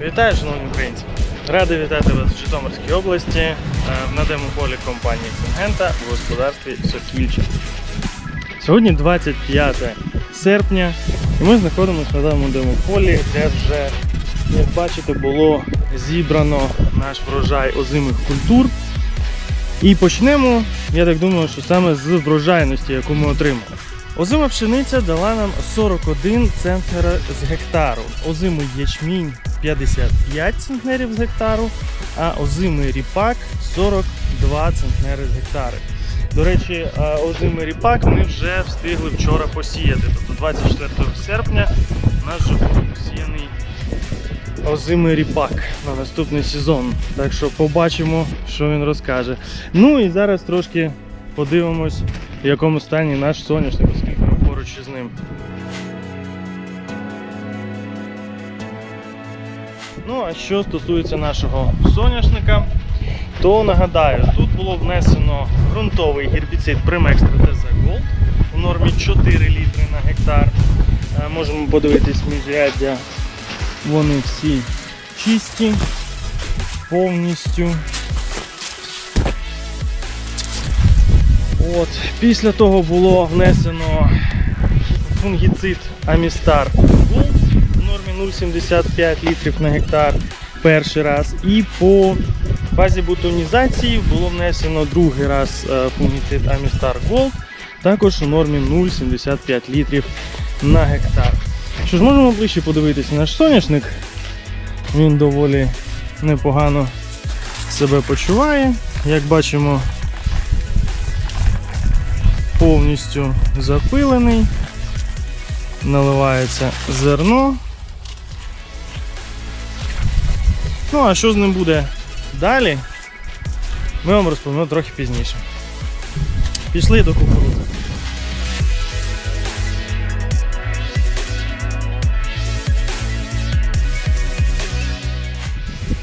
Вітаю, шановні українці! Радий вітати вас в Житомирській області е, на демополі компанії Сингента в господарстві Сокільча. Сьогодні 25 серпня, і ми знаходимося на даному демополі, де вже, як бачите, було зібрано наш врожай озимих культур. І почнемо, я так думаю, що саме з врожайності, яку ми отримали. Озима пшениця дала нам 41 центнера з гектару, озимий ячмінь 55 центнерів з гектару, а озимий ріпак 42 центнери з гектари. До речі, е, озимий ріпак ми вже встигли вчора посіяти. Тобто 24 серпня у нас вже був посіяний озимий ріпак на наступний сезон. Так що побачимо, що він розкаже. Ну і зараз трошки подивимось, в якому стані наш соняшник, оскільки ми поруч із ним. Ну, а що стосується нашого соняшника, то нагадаю, тут було внесено ґрунтовий гербіцид Примекстра ТЗ Gold у нормі 4 літри на гектар. Е, Можемо подивитись міжряддя. Вони всі чисті, повністю. От. Після того було внесено фунгіцид Амістар в нормі 0,75 літрів на гектар перший раз. І по фазі бутонізації було внесено другий раз е, фунгіцид Амістар Gold, також у нормі 0,75 літрів на гектар. Що ж, можемо ближче подивитися наш соняшник. Він доволі непогано себе почуває. Як бачимо, повністю запилений, наливається зерно. Ну, а що з ним буде далі, ми вам розповімо трохи пізніше. Пішли до кукурудзи.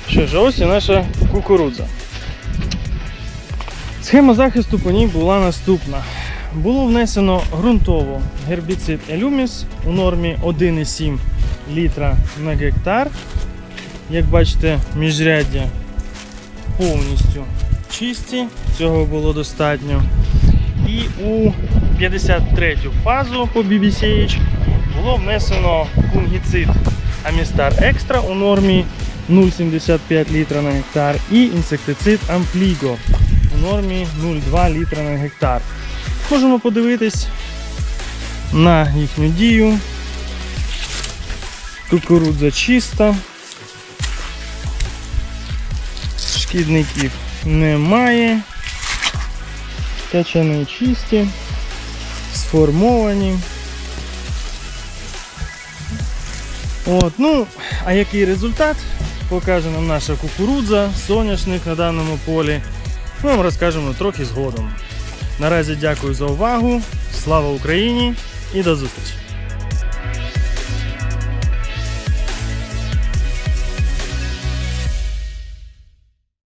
Що ж, ось і наша кукурудза. Схема захисту по ній була наступна. Було внесено ґрунтово гербіцид Елюміс у нормі 1,7 літра на гектар. Як бачите, міжряддя повністю чисті, цього було достатньо. І у 53 фазу по BBCH було внесено фунгіцид Амістар Екстра у нормі 0,75 літра на гектар і інсектицид Ампліго у нормі 0,2 літра на гектар. Можемо подивитись на їхню дію. Кукурудза чиста. Шкідників немає. Качани чисті, сформовані. От, ну, а який результат покаже нам наша кукурудза, соняшник на даному полі. Ми вам розкажемо трохи згодом. Наразі дякую за увагу. Слава Україні і до зустрічі!